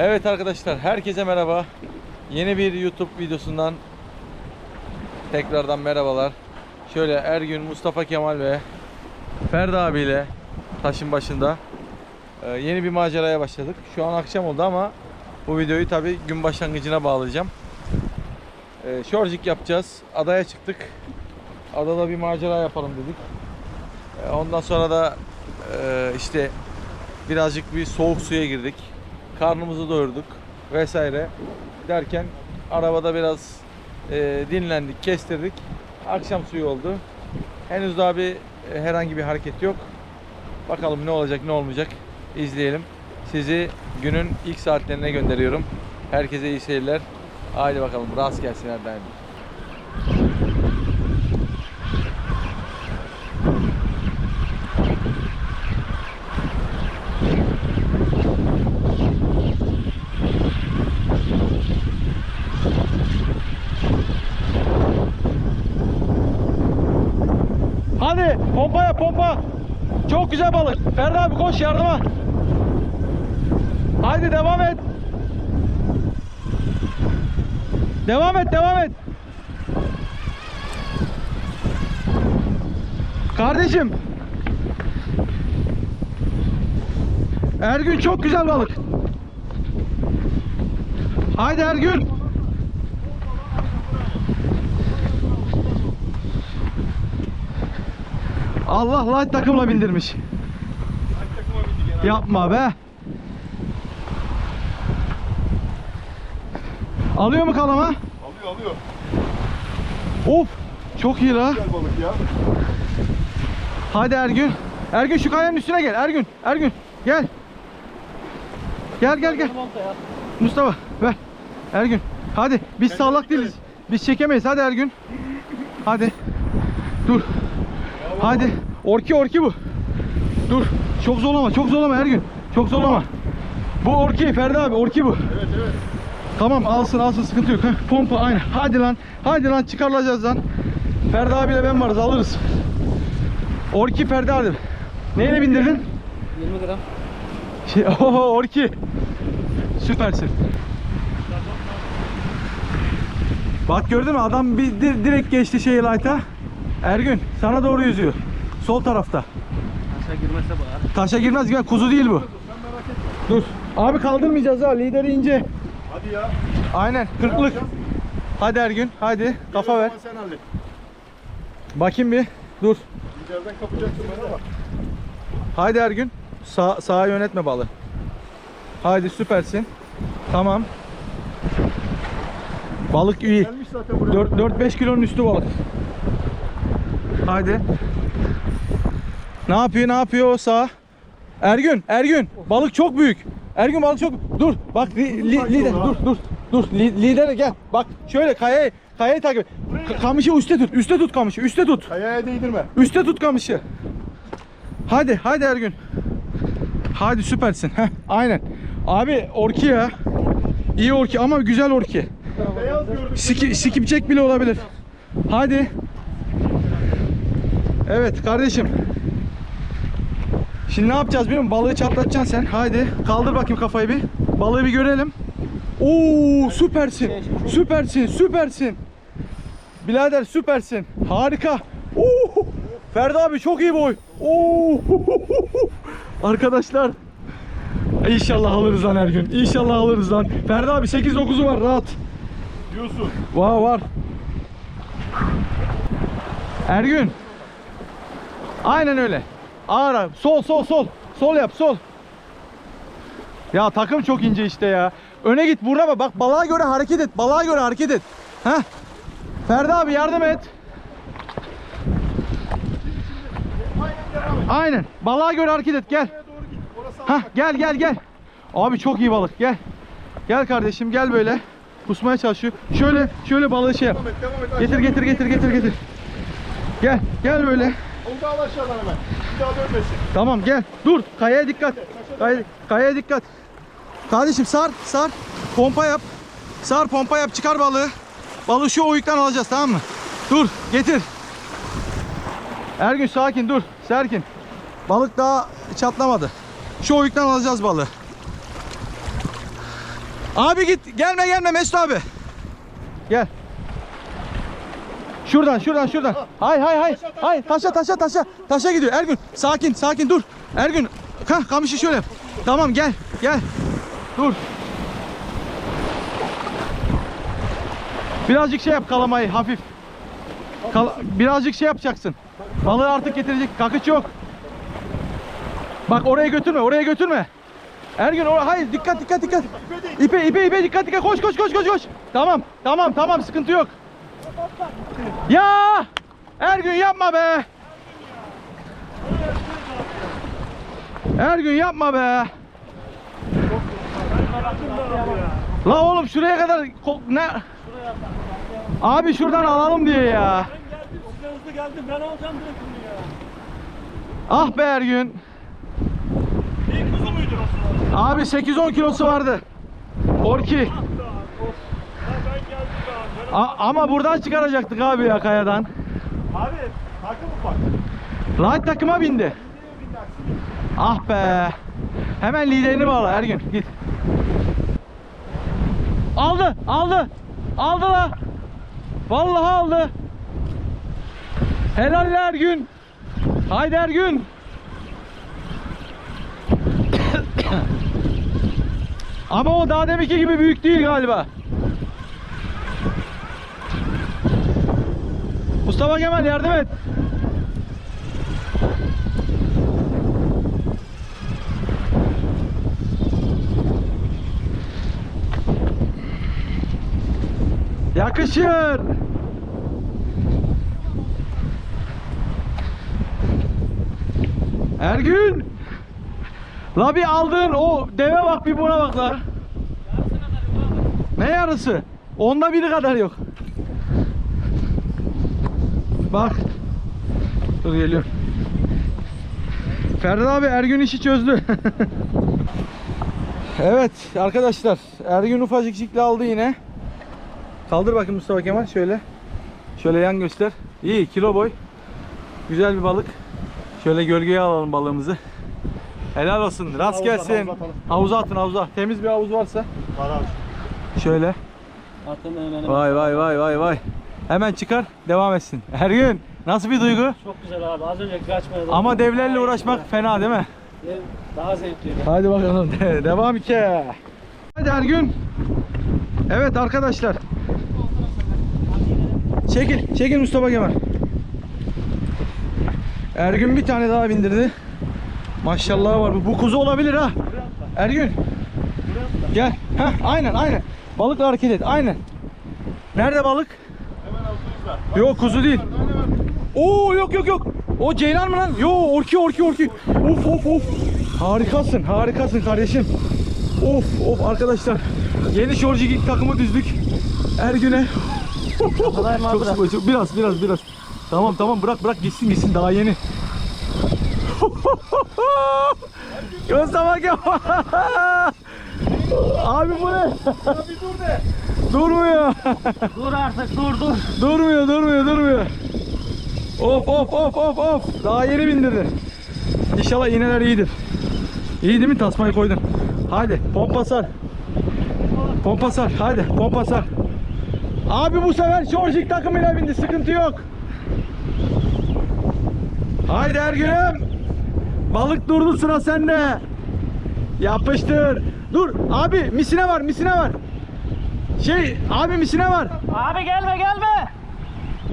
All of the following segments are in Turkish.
Evet arkadaşlar herkese merhaba. Yeni bir YouTube videosundan tekrardan merhabalar. Şöyle Ergün, Mustafa Kemal ve Ferdi abiyle taşın başında e, yeni bir maceraya başladık. Şu an akşam oldu ama bu videoyu tabi gün başlangıcına bağlayacağım. E, Şorjik yapacağız. Adaya çıktık. Adada bir macera yapalım dedik. E, Ondan sonra da işte birazcık bir soğuk suya girdik. Karnımızı doyurduk vesaire derken arabada biraz e, dinlendik, kestirdik. Akşam suyu oldu. Henüz daha bir e, herhangi bir hareket yok. Bakalım ne olacak, ne olmayacak izleyelim. Sizi günün ilk saatlerine gönderiyorum. Herkese iyi seyirler. Haydi bakalım rast gelsin her daim. Hadi pompa. Çok güzel balık. Ferdi abi koş yardıma. Haydi devam et. Devam et devam et. Kardeşim. Ergün çok güzel balık. Haydi Ergün. Allah light takımla bindirmiş. Yapma be. Alıyor mu kalama? Alıyor alıyor. Of. Çok iyi la. Güzel balık ya. Hadi Ergün. Ergün şu kayanın üstüne gel. Ergün. Ergün. Gel. Gel gel gel. Mustafa ver. Ergün. Hadi. Biz sağlak değiliz. Biz çekemeyiz. Hadi Ergün. Hadi. Dur. Hadi. Orki orki bu. Dur. Çok zorlama. Çok zorlama Ergün. Çok zorlama. Bu orki Ferdi abi. Orki bu. Evet evet. Tamam alsın alsın sıkıntı yok. Heh, pompa aynı. Hadi lan. Hadi lan çıkarılacağız lan. Ferdi abiyle ben varız alırız. Orki Ferdi abi. Neyle bindirdin? 20 gram. Şey, oho Orki. Süpersin. Bak gördün mü adam bir di- direkt geçti şey light'a. Ergün sana doğru yüzüyor. Sol tarafta. Aşağı girmezse bağır. Taşa girmez gel kuzu değil bu. Dur. Abi kaldırmayacağız ha lideri ince. Hadi ya. Aynen kırklık. Hadi Ergün hadi kafa ver. Ama Sen hallet. Bakayım bir. Dur. Liderden kapacaksın bana bak. Haydi Ergün. Sağ, sağa yönetme balı. Haydi süpersin. Tamam. Balık iyi. Gelmiş zaten buraya. 4-5 kilonun üstü balık. Haydi. Ne yapıyor ne yapıyor o sağ? Ergün, Ergün. Balık çok büyük. Ergün balık çok... Dur bak li, li- lider dur dur. Dur li, lider gel. Bak şöyle kayayı kayayı takip. Ka- Kamışı üstte tut. Üstte tut kamışı. Üstte tut. Kayaya değdirme. Üste tut kamışı. Hadi hadi Ergün. Hadi süpersin. Heh, aynen. Abi orki ya. İyi orki ama güzel orki. Beyaz gördük. Siki, sikipçek bile olabilir. Hadi. Evet kardeşim. Şimdi ne yapacağız biliyor musun? Balığı çatlatacaksın sen. Haydi. Kaldır bakayım kafayı bir. Balığı bir görelim. Oo süpersin. Süpersin. Süpersin. Birader süpersin. Harika. Oo. Ferdi abi çok iyi boy. Oo. Arkadaşlar. İnşallah alırız lan her gün. İnşallah alırız lan. Ferdi abi 8-9'u var rahat. Diyorsun. Var var. Ergün. Aynen öyle. Ağır abi. Sol sol sol. Sol yap sol. Ya takım çok ince işte ya. Öne git vurma bak balığa göre hareket et. Balığa göre hareket et. Heh. Ferdi abi yardım et. Aynen. Balığa göre hareket et gel. Hah gel gel gel. Abi çok iyi balık gel. Gel kardeşim gel böyle. Kusmaya çalışıyor. Şöyle şöyle balığı şey yap. Getir getir getir getir getir. Gel gel böyle. Onu da al aşağıdan hemen. Bir daha dönmesin. Tamam gel. Dur kayaya dikkat. Kay, kayaya dikkat. Kardeşim sar sar. Pompa yap. Sar pompa yap çıkar balığı. Balığı şu oyuktan alacağız tamam mı? Dur getir. Ergün sakin dur. Serkin. Balık daha çatlamadı. Şu oyuktan alacağız balığı. Abi git. Gelme gelme Mesut abi. Gel. Şuradan şuradan şuradan. Hay hay hay. Hay taşa taşa taşa. Taşa gidiyor Ergün. Sakin sakin dur. Ergün. Kah kamışı şöyle. Tamam gel gel. Dur. Birazcık şey yap kalamayı hafif. Kal- birazcık şey yapacaksın. Balığı artık getirecek. Kakıç yok. Bak oraya götürme, oraya götürme. Ergün oraya hayır dikkat dikkat dikkat. İpe ipe ipe dikkat dikkat koş koş koş koş koş. Tamam tamam tamam sıkıntı yok. Ya Ergün yapma be. Ergün yapma be. La oğlum şuraya kadar ne? Abi şuradan alalım diye ya. geldim ben alacağım. Ah be Ergün. Kuzu muydu? Abi 8-10 kilosu vardı. Orki. Ya ben geldim daha. A- ama buradan çıkaracaktık abi ya kayadan. Abi takım ufak. Light takıma bindi. Ah be. Hemen liderini bağla Ergün git. Aldı, aldı. Aldı la. Vallahi aldı. Helal Ergün. Haydi Ergün. Ama o daha deminki gibi büyük değil galiba. Mustafa Kemal yardım et. Yakışır. Ergün. La bir aldığın o deve bak bir buna bak la. Ne yarısı? Onda biri kadar yok. Bak. Dur geliyorum. Ferdi abi Ergün işi çözdü. evet arkadaşlar Ergün ufacık şikli aldı yine. Kaldır bakayım Mustafa Kemal şöyle. Şöyle yan göster. İyi kilo boy. Güzel bir balık. Şöyle gölgeye alalım balığımızı. Helal olsun. Rast gelsin. Havuza atın havuza. Temiz bir havuz varsa. Var abi. Şöyle. Atın hemen. Vay vay vay vay vay. Hemen çıkar devam etsin. Ergün nasıl bir duygu? Çok güzel abi az önce kaçmadı. Ama devlerle uğraşmak fena değil mi? Daha zevkli. Hadi bakalım devam ki. Hadi Ergün. Evet arkadaşlar. Çekil, çekil Mustafa Kemal. Ergün bir tane daha bindirdi. Maşallah var bu. Bu kuzu olabilir ha. Ergün. Gel. Heh, aynen aynen. Balıkla hareket et. Aynen. Nerede balık? Altımızda. Yok kuzu değil. Oo yok yok yok. O ceylan mı lan? Yo orki orki orki. Of of of. Harikasın harikasın kardeşim. Of of arkadaşlar. Yeni Şorjik takımı düzdük. Mı abi? çok sıkı, çok, biraz biraz biraz. Tamam tamam bırak bırak gitsin gitsin daha yeni. Mustafa Kemal. Abi bu ne? Bir dur de. Durmuyor. Dur artık dur dur. Durmuyor, durmuyor, durmuyor. Of of of of of. Daha yeni bindirdi. İnşallah iğneler iyidir. İyi değil mi? Tasmayı koydun. Hadi pompa sar. Pompa sar. Hadi pompa sar. Abi bu sefer Georgik takımıyla bindi. Sıkıntı yok. Haydi Ergün'üm. Balık durdu sıra sende. Yapıştır. Dur abi misine var misine var. Şey abi misine var. Abi gelme gelme.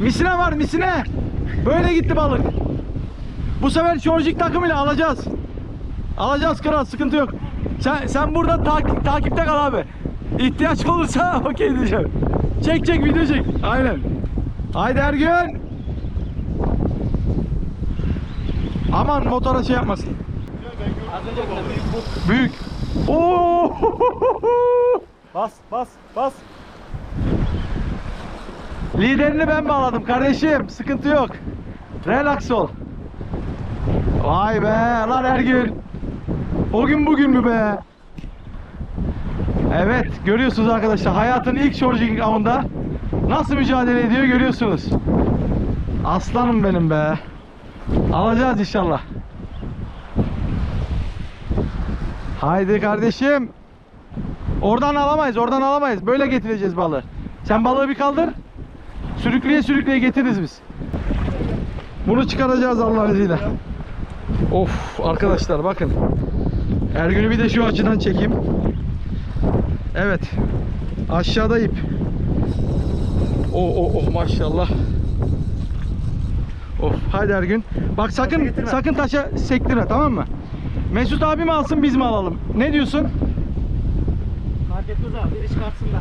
Misine var misine. Böyle gitti balık. Bu sefer Georgik takımıyla alacağız. Alacağız kral sıkıntı yok. Sen sen burada tak- takipte kal abi. İhtiyaç olursa okey diyeceğim. Çek çek video çek. Aynen. Haydi Ergün. Aman motora şey yapmasın. Büyük. Oo! Bas bas bas. Liderini ben bağladım kardeşim. Sıkıntı yok. Relax ol. Vay be lan Ergün. O gün bugün mü be? Evet görüyorsunuz arkadaşlar hayatın ilk shore avında nasıl mücadele ediyor görüyorsunuz. Aslanım benim be. Alacağız inşallah. Haydi kardeşim. Oradan alamayız, oradan alamayız. Böyle getireceğiz balığı. Sen balığı bir kaldır. Sürükleye sürükleye getiririz biz. Bunu çıkaracağız Allah'ın izniyle. Of arkadaşlar bakın. Ergün'ü bir de şu açıdan çekeyim. Evet. Aşağıda ip. Oh oh oh maşallah. Of hadi Ergün. Bak sakın sakın taşa sektirme tamam mı? Mesut abi mi alsın biz mi alalım? Ne diyorsun? Fark etmez abi. Biri çıkartsın da.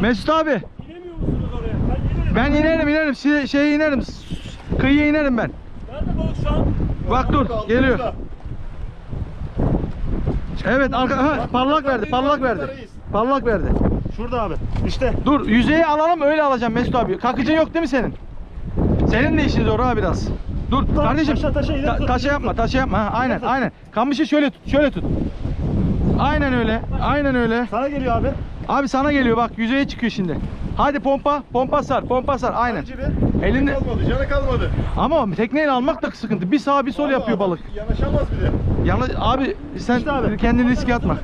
Mesut abi İnemiyor musunuz oraya? Ben inerim. ben inerim inerim Şeye, şeye inerim kıyıya inerim ben. Nerede balık şu an? Bak dur geliyor. Evet arka ha, parlak verdi parlak verdi. Parlak verdi. Şurada abi. İşte. Dur yüzeyi alalım öyle alacağım Mesut abi. Kakıcın yok değil mi senin? Senin de işin zor ha biraz. Dur kardeşim. taşa, taşa, ta- taşa yapma taşa yapma. Ha, aynen aynen. Kamışı şöyle tut şöyle tut. Aynen öyle. Aynen öyle. Sana geliyor abi. Abi sana geliyor bak yüzeye çıkıyor şimdi. Hadi pompa pompa sar pompa sar aynen. Elinde Kalmadı. Canı kalmadı. ama tekneyle almak da sıkıntı. Bir sağa bir sol yapıyor balık. Yanaşamaz bir de. Yalnız abi sen İşte abi. kendini riske atma.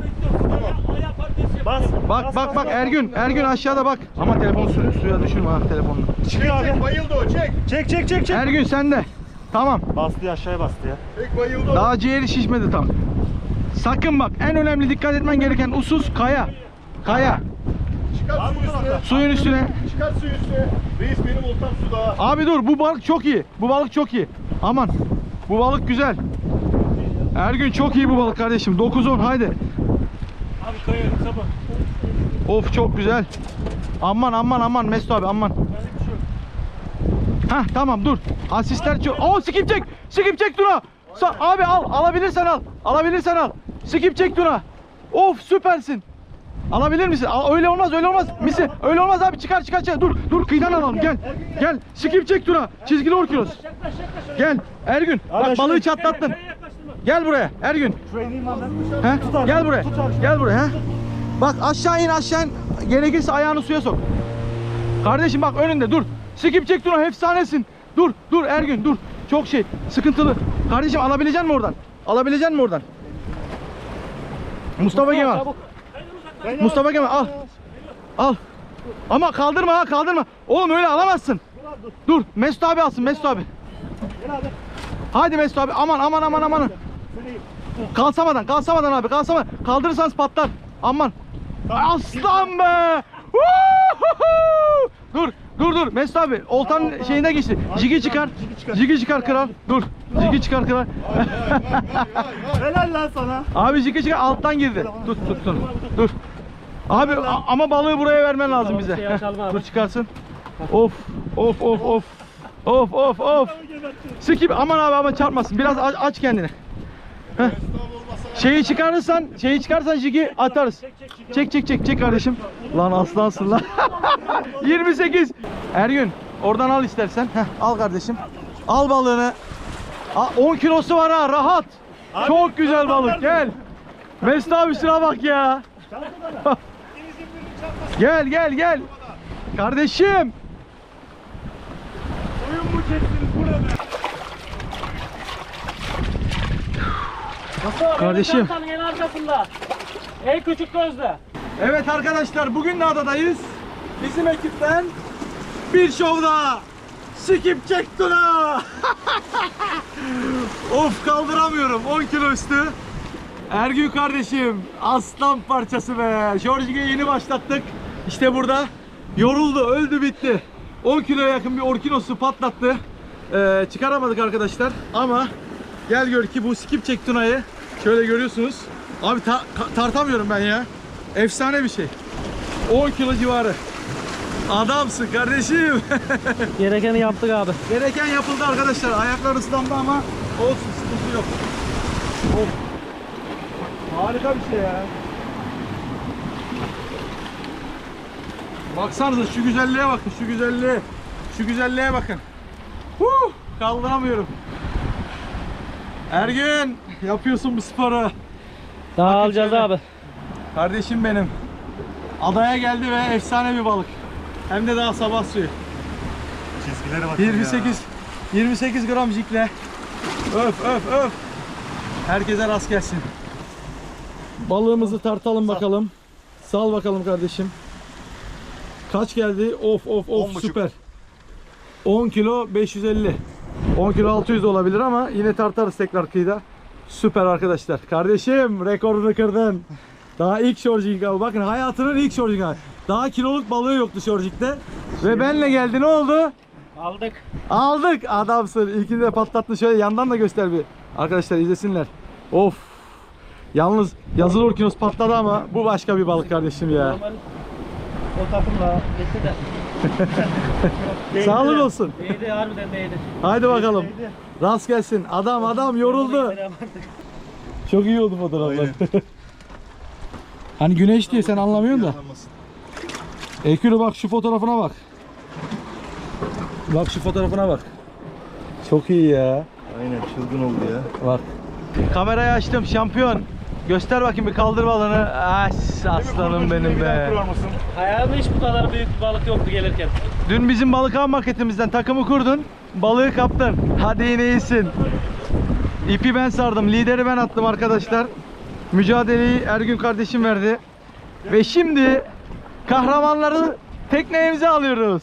Bas. Bak bas, bak bas, bak bas. Ergün Ergün aşağıda bak. Ama telefonu su- suya düşürme ha telefonunu. Çıkıyor abi. Bayıldı o. Çek. Çek çek çek çek. Ergün sen de. Tamam. Bastı ya aşağıya bastı ya. Çek bayıldı Daha ciğeri şişmedi tam. Sakın bak en önemli dikkat etmen gereken usus kaya. Kaya. Çıkar suyun üstüne. Suyun üstüne. Çıkar suyun üstüne. Reis benim oltam suda. Abi dur bu balık çok iyi. Bu balık çok iyi. Aman. Bu balık güzel. Ergün çok iyi bu balık kardeşim. 9-10 haydi. Abi kayarım sabah. Of çok güzel. Aman aman aman Mesut abi aman. Hah tamam dur. Asistler çok. Oo skip çek. Skip çek Tuna. Sa- abi al. Alabilirsen al. Alabilirsen al. Skip çek Tuna. Of süpersin. Alabilir misin? Al, öyle olmaz öyle olmaz. Misi öyle olmaz abi çıkar çıkar çıkar. Dur dur kıyıdan alalım gel. Gel. Skip çek Tuna. Çizgili öyle. Gel. Ergün. Bak balığı çatlattın. Gel buraya Ergün. He? Gel buraya. Gel buraya. He? Bak aşağı in aşağı in. Gerekirse ayağını suya sok. Kardeşim bak önünde dur. Skip çek Tuna efsanesin. Dur dur Ergün dur. Çok şey sıkıntılı. Kardeşim alabilecek mi oradan? Alabilecek mi oradan? Mustafa Kemal. Mustafa Kemal al. Al. Ama kaldırma ha kaldırma. Oğlum öyle alamazsın. Dur abi dur. Dur Mesut abi alsın Mesut abi. Gel abi. Hadi Mesut abi aman aman aman aman. Kalsamadan, kalsamadan abi, kalsamadan. Kaldırırsanız patlar. Aman. Aslan be! Dur, dur, dur. Mesut abi, oltanın şeyine geçti. Jigi çıkar. Jigi çıkar kral. Dur. Jigi çıkar kral. Helal lan sana. abi jigi çıkar alttan girdi. Tut, tut, tut. Dur. Abi a- ama balığı buraya vermen lazım bize. şey açalım abi. Dur çıkarsın. Of, of, of, of. Of, of, of. Skip aman abi ama çarpmasın. Biraz aç, aç kendini. Heh. Şeyi çıkarırsan, şeyi çıkarsan jigi atarız. Çek çek çek çek kardeşim. Lan aslansın lan. 28. Ergün oradan al istersen. Heh, al kardeşim. Al balığını. Aa, 10 kilosu var ha rahat. Çok güzel balık gel. Mesut abi şuna bak ya. gel gel gel. Kardeşim. Oyun mu kestiniz? Kardeşim. Çantanın en arkasında. En küçük gözde. Evet arkadaşlar bugün de adadayız. Bizim ekipten bir şov daha. Skip çek Tuna. of kaldıramıyorum 10 kilo üstü. Ergün kardeşim aslan parçası be. Jorge'ye yeni başlattık. İşte burada yoruldu öldü bitti. 10 kiloya yakın bir orkinosu patlattı. Ee, çıkaramadık arkadaşlar ama gel gör ki bu skip çek Tuna'yı şöyle görüyorsunuz. Abi ta- tartamıyorum ben ya. Efsane bir şey. 10 kilo civarı. Adamsın kardeşim. Gerekeni yaptık abi. Gereken yapıldı arkadaşlar. Ayaklar ıslandı ama olsun sıkıntı yok. Of. Harika bir şey ya. Baksanıza şu güzelliğe bakın, şu güzelliğe. Şu güzelliğe bakın. Huh, kaldıramıyorum. Ergün, yapıyorsun bu sporu. Daha Bakın alacağız şöyle. abi. Kardeşim benim. Adaya geldi ve efsane bir balık. Hem de daha sabah suyu. Çizgilere bak. 28 28 gram jikle. Öf öf öf. Herkese rast gelsin. Balığımızı tartalım bakalım. Sal bakalım kardeşim. Kaç geldi? Of of of 10,5. süper. 10 kilo 550. 10 kilo 600 olabilir ama yine tartarız tekrar kıyıda. Süper arkadaşlar. Kardeşim rekorunu kırdın. Daha ilk shorting abi. Bakın hayatının ilk shorting abi. Daha kiloluk balığı yoktu shorting'de. Ve benle geldi ne oldu? Aldık. Aldık adamsın. İlkini de patlattın. Şöyle yandan da göster bir. Arkadaşlar izlesinler. Of. Yalnız yazılı orkinos patladı ama bu başka bir balık kardeşim ya. O takımla gitti de. Değdi Sağlık de. olsun. Değdi harbiden değdi. Haydi bakalım. Rast gelsin. Adam adam yoruldu. Çok iyi oldu fotoğraflar. hani güneş diye sen anlamıyorsun da. Ekülü bak şu fotoğrafına bak. Bak şu fotoğrafına bak. Çok iyi ya. Aynen çılgın oldu ya. Bak. Kamerayı açtım şampiyon. Göster bakayım bir kaldır balığını. As, aslanım benim be. Hayatımda hiç bu kadar büyük bir balık yoktu gelirken. Dün bizim balık av maketimizden takımı kurdun. Balığı kaptın. Hadi yine iyisin. İpi ben sardım. Lideri ben attım arkadaşlar. Mücadeleyi Ergün kardeşim verdi. Ve şimdi kahramanları teknemize alıyoruz.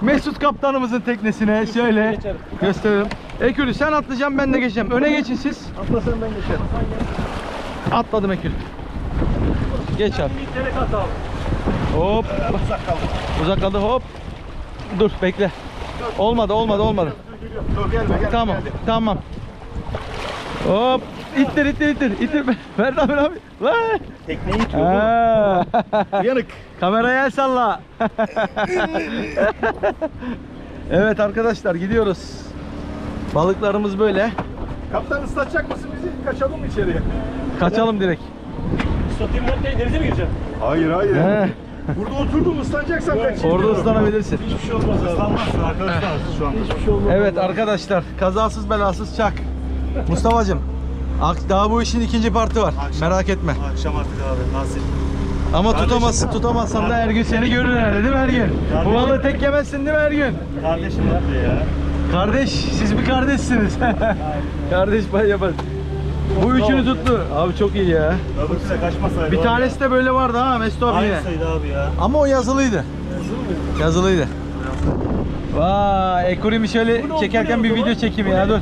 Mesut kaptanımızın teknesine şöyle gösterelim. Ekülü sen atlayacaksın ben de geçeceğim. Öne geçin siz. Atlasın ben geçerim. Atladım Ekül. Geç abi. Hop. Uzak kaldı. Uzak kaldı hop. Dur bekle. Olmadı olmadı olmadı. Dur gelme gel. Tamam tamam. Hop. İttir ittir ittir. ittir. Ferdi abi abi. Lan. Tekneyi itiyor Ha. bu. Yanık. Kameraya el salla. evet arkadaşlar gidiyoruz. Balıklarımız böyle. Kaptan ıslatacak mısın bizi? Kaçalım mı içeriye? Kaçalım direkt. Satayım ben denize mi gireceğim? Hayır hayır. He. Burada oturdum ıslanacaksan kaç. Orada ıslanabilirsin. Hiçbir şey olmaz. Islanmazsın arkadaşlar şu an. Hiçbir şey olmaz. Evet arkadaşlar kazasız belasız çak. Mustafa'cığım daha bu işin ikinci partı var. Merak etme. Akşam artık abi nasip. Ama Kardeşim. tutamazsın tutamazsan da her gün seni görür herhalde değil mi her gün? Bu balığı tek yemezsin değil mi her gün? Kardeşim nerede ya? Kardeş siz bir kardeşsiniz. Kardeş pay yapar. Bu üçünü tuttu. Abi çok iyi ya. Öbürsüne kaçmasaydı. Bir tanesi de böyle vardı ha Mesut abi yine. Aynısıydı abi ya. Ama o yazılıydı. Yazılıydı. Vay, Ekuri'mi şöyle çekerken bir video çekeyim ya dur.